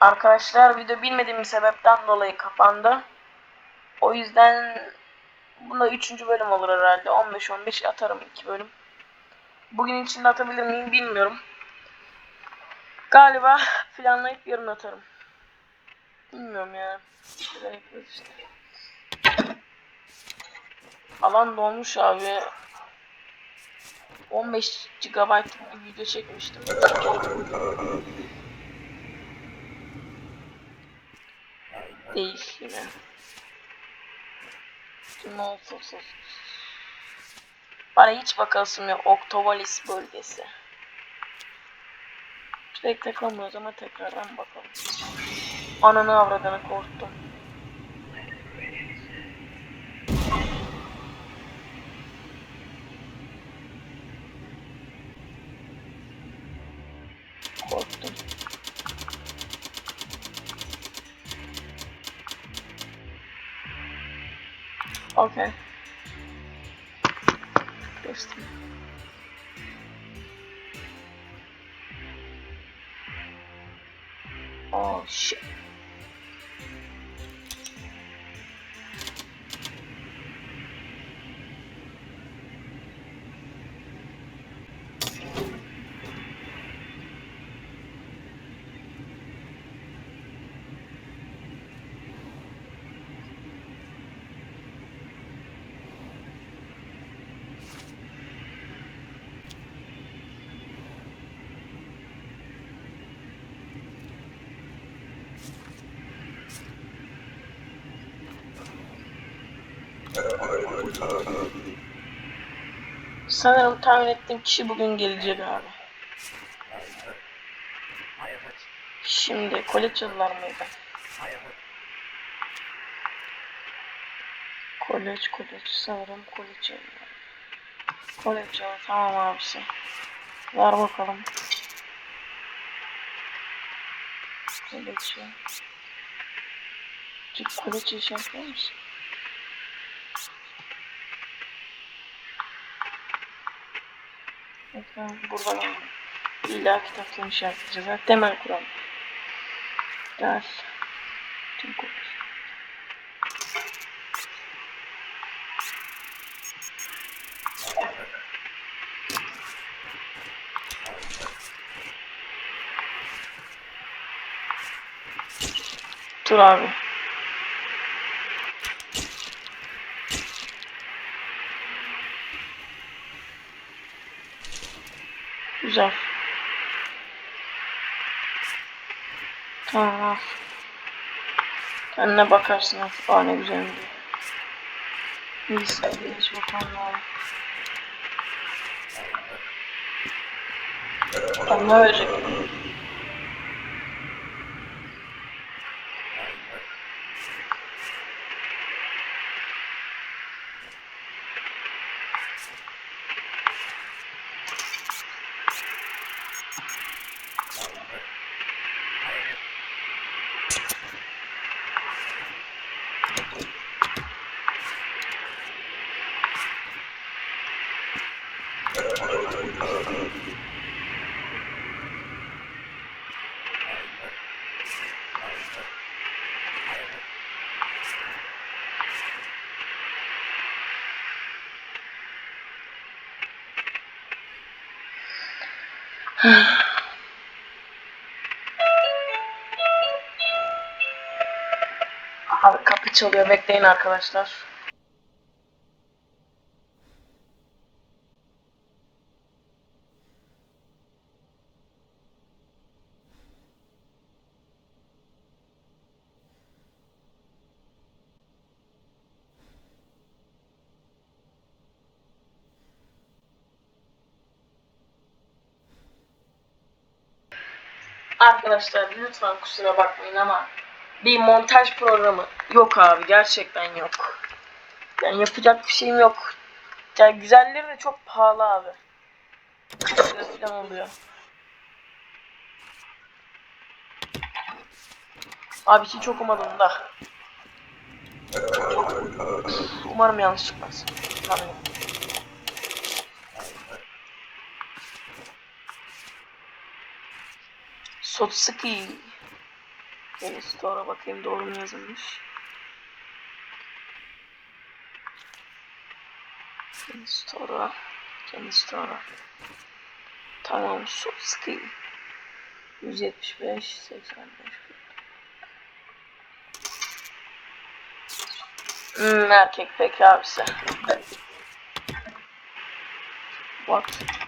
Arkadaşlar video bilmediğim sebepten dolayı kapandı. O yüzden bunda 3. bölüm olur herhalde. 15-15 atarım 2 bölüm. Bugün içinde atabilir miyim bilmiyorum. Galiba planlayıp yarın atarım. Bilmiyorum ya. Şeyler yapıyoruz işte. Alan dolmuş abi. 15 GB'lık bir video çekmiştim. Değil yine. No, so, so. Bana hiç bakasım yok. Octovalis bölgesi. Pek takılmıyoruz ama tekrardan bakalım. Ananı avradını. Korktum. Okay. Geçtim. Oh shit. Sanırım tahmin ettiğim kişi bugün gelecek abi. Şimdi Koleçyalılar mıydı? Koleç, koleç, sanırım Koleçyalılar. Koleçyalı, tamam abisi. Ver bakalım. Koleçya. Çık koleçya şey yapar mısın? Efendim buradan illa kitaplarını şey yapacağız. Temel kural. Gel. Tüm konuş. Dur. Güzel. Tamam. Kendine bakarsın artık. Aa ne güzel. Neyse hiç bakalım abi. Kendine verecek. Abi kapı çalıyor. Bekleyin arkadaşlar. Arkadaşlar lütfen kusura bakmayın ama bir montaj programı yok abi gerçekten yok. Yani yapacak bir şeyim yok. Yani güzelleri de çok pahalı abi. Falan oluyor. Abi hiç okumadım da. Umarım yanlış çıkmaz. Tanrım. Sotsuki. Yeni store'a bakayım doğru mu yazılmış. Yeni store'a. Yeni store'a. Tamam soft skill. 175, 85. Hmm, erkek peki abisi. What?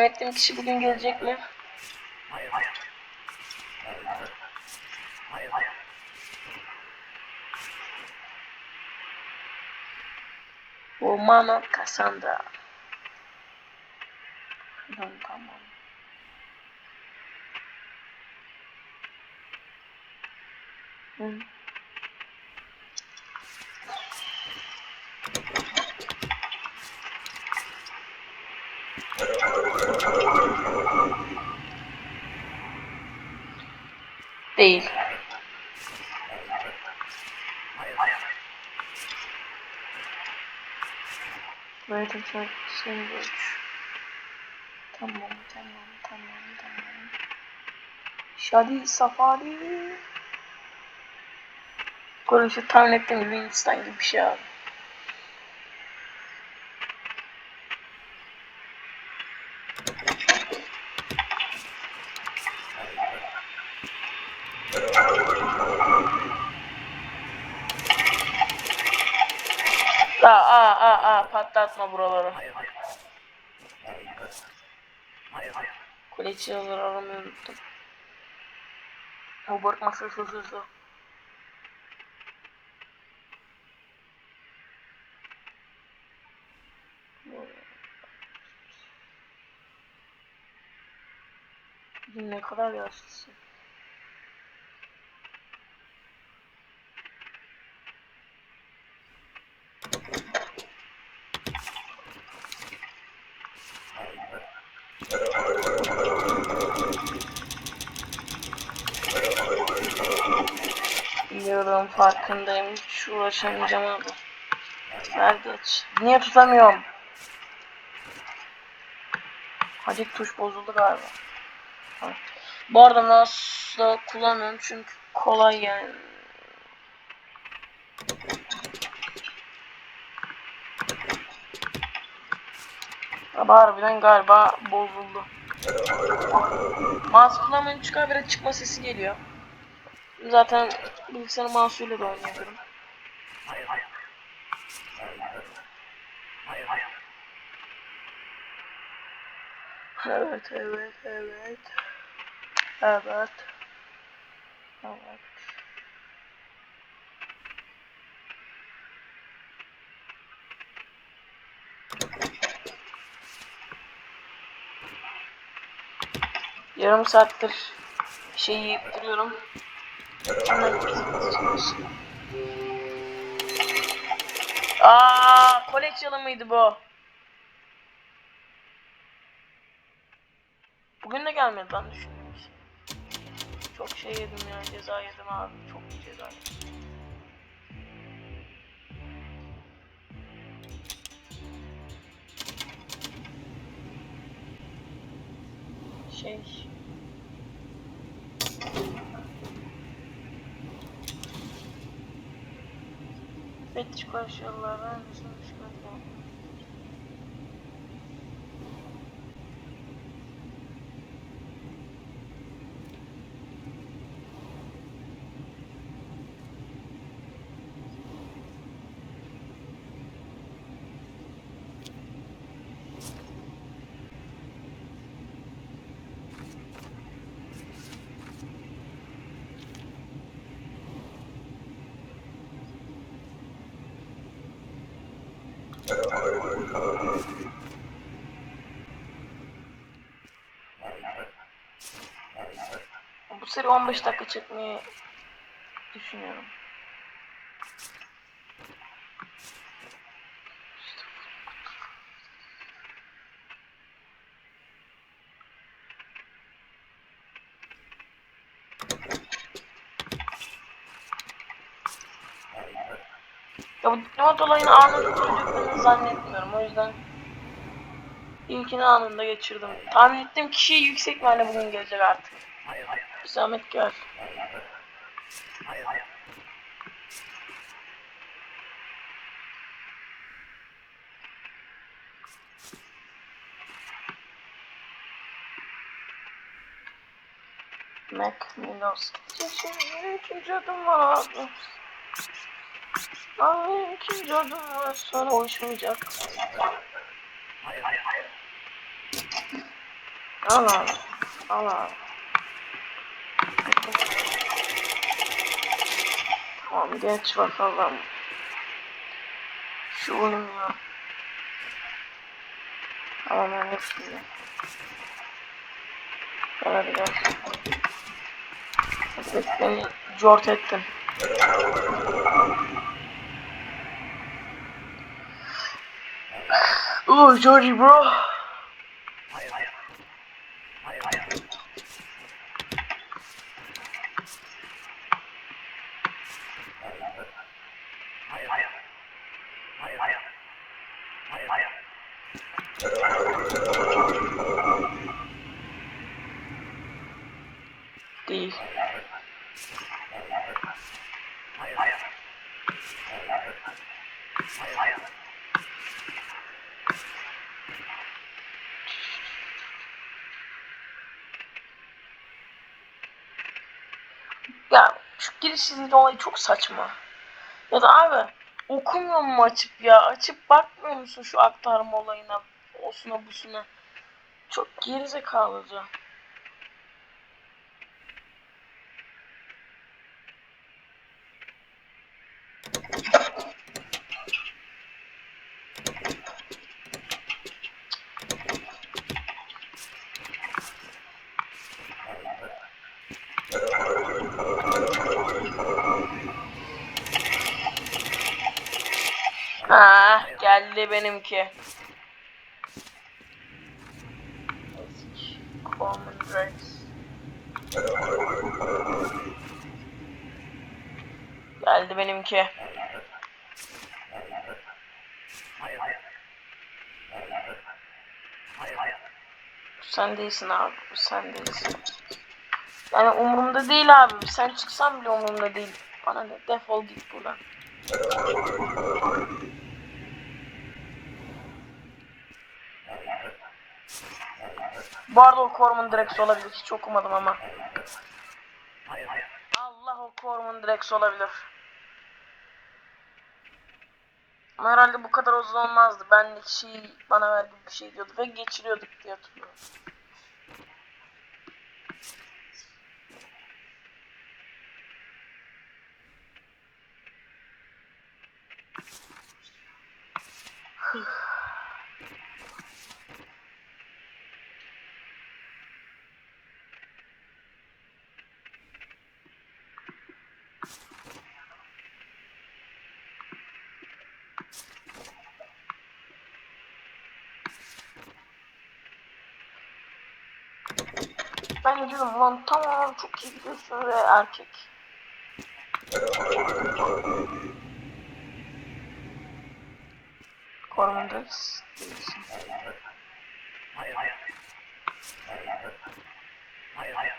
Ettiğim kişi bugün gelecek mi? Romano Cassandra. Tamam tamam. Değil. Waiting for sandwich. Tamam, tamam, tamam, tamam. Shadi Safari. Konuşu tahmin ettiğim gibi Hindistan gibi bir şey abi. Aramayı unuttum. Hobart masası hızlı. Ne kadar yaşlısın. Biliyorum farkındayım. Hiç uğraşamayacağım abi. Ver geç. Niye tutamıyorum? Hadi tuş bozuldu galiba. Ha. Bu arada mouse'la kullanıyorum çünkü kolay yani. Ama harbiden galiba bozuldu. Mouse kullanmayınca çıkar biraz çıkma sesi geliyor. Zaten bilgisayar mouse'uyla da oynuyorum. Evet, evet, evet. Evet. Evet. Yarım saattir şey yiyip duruyorum. Aa, kolej yılı mıydı bu? Bugün de gelmedi ben düşündüm ki. Çok şey yedim ya ceza yedim abi çok iyi ceza yedim. Şey Fethiş koşulları Bu seri 15 dakika çekmeyi düşünüyorum. Ya bu diplomat olayını anında çözeceklerini zannetmiyorum. O yüzden ilkini anında geçirdim. Tahmin ettiğim kişi yüksek ihtimalle bugün gelecek artık. Bir zahmet gel. Mac Milos. Şimdi ikinci adım var abi. Abi ikinci adım var sonra uyuşmayacak. Al abi. Al abi. Tamam geç bakalım. Şu uyumuyor. Tamam ben. Hadi gel. Bak beni cort ettin. Oh, Georgie bro. Değil. Ya şu girişinin olayı çok saçma. Ya da abi okumuyor mu açıp ya? Açıp bakmıyor musun şu aktarma olayına? Osuna busuna. Çok gerizekalıca. Ha benimki. Common Rex. Geldi benimki. Sen değilsin abi. Sen değilsin. Yani umurumda değil abi. Sen çıksan bile umurumda değil. Bana ne? Defol git buradan. Bu arada o Corman Drex olabilir. Hiç okumadım ama. Allah o Corman Drex olabilir. Ama herhalde bu kadar uzun olmazdı. Benlik şey bana ver gibi bir şey diyordu ve geçiriyorduk diye hatırlıyorum. Ben dedim lan tamam çok iyi gidiyorsun ve erkek. Corman Drex değilsin. Değilsin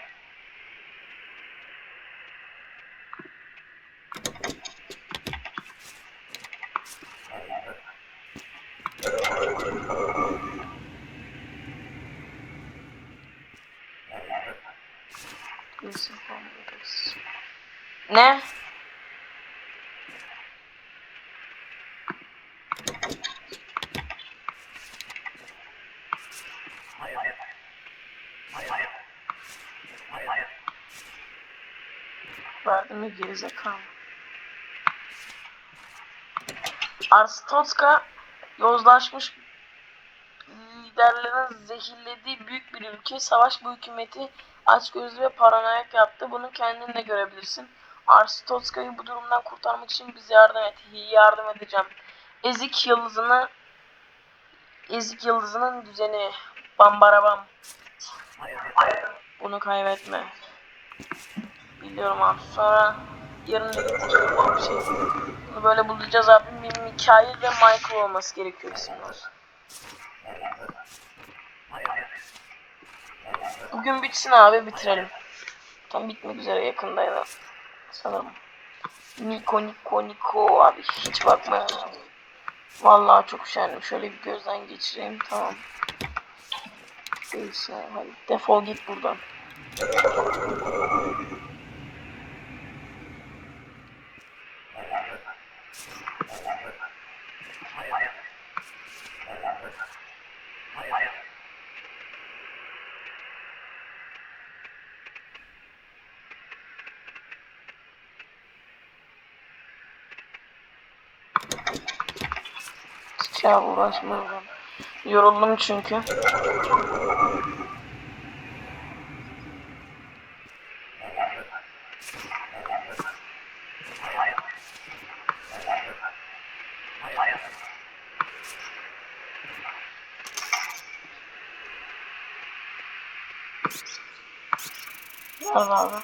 Corman Drex. Ne? Verdim mi gerizekalı. Arstotska yozlaşmış liderlerin zehirlediği büyük bir ülke. Savaş bu hükümeti açgözlü ve paranoyak yaptı. Bunu kendin de görebilirsin. Arstotzka'yı bu durumdan kurtarmak için bize yardım et. Yardım edeceğim. Ezik yıldızını Ezik yıldızının düzeni. Bambarabam. Bunu kaybetme. Biliyorum abi. Sonra yarın da bir şey. Bunu böyle bulacağız abi. Bir Mikail ve Michael olması gerekiyor isimler. Bugün bitsin abi bitirelim. Tam bitmek üzere yakındaydı. Sanırım. Niko Niko Niko abi hiç bakmayalım. Vallahi çok üşendim. Şöyle bir gözden geçireyim. Tamam. Değilse hadi defol git buradan. Ya uğraşmayacağım. Yoruldum çünkü. Al abi.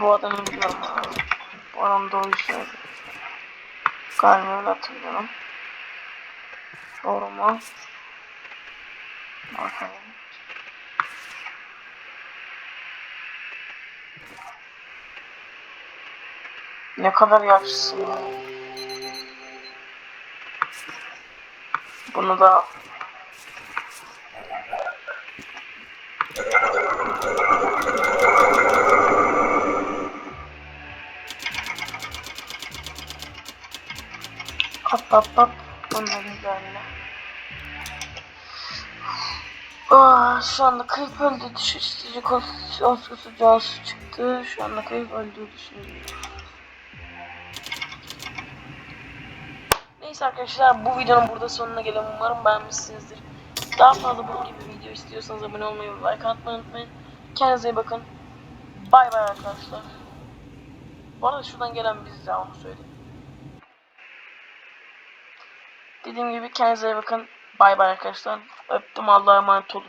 Bu adamı biliyorum abi. Bu adam doğru söyledi. Galiba öyle hatırlıyorum. Doğru mu? Bakalım. Ne kadar yaşlısın ya. Bunu da Hop hop hop. Bunların üzerine. Aa, şu anda kayıp öldü düşüştürücü konstitusyonsuz casus çıktı. Şu anda kayıp öldüğü düşünülüyor. Neyse arkadaşlar bu videonun burada sonuna gelelim. Umarım beğenmişsinizdir. Daha fazla bu gibi video istiyorsanız abone olmayı ve like atmayı unutmayın. Kendinize iyi bakın. Bay bay arkadaşlar. Bu arada şuradan gelen biziz ya onu söyleyeyim. Dediğim gibi kendinize iyi bakın. Bay bay arkadaşlar. Öptüm Allah'a emanet olun.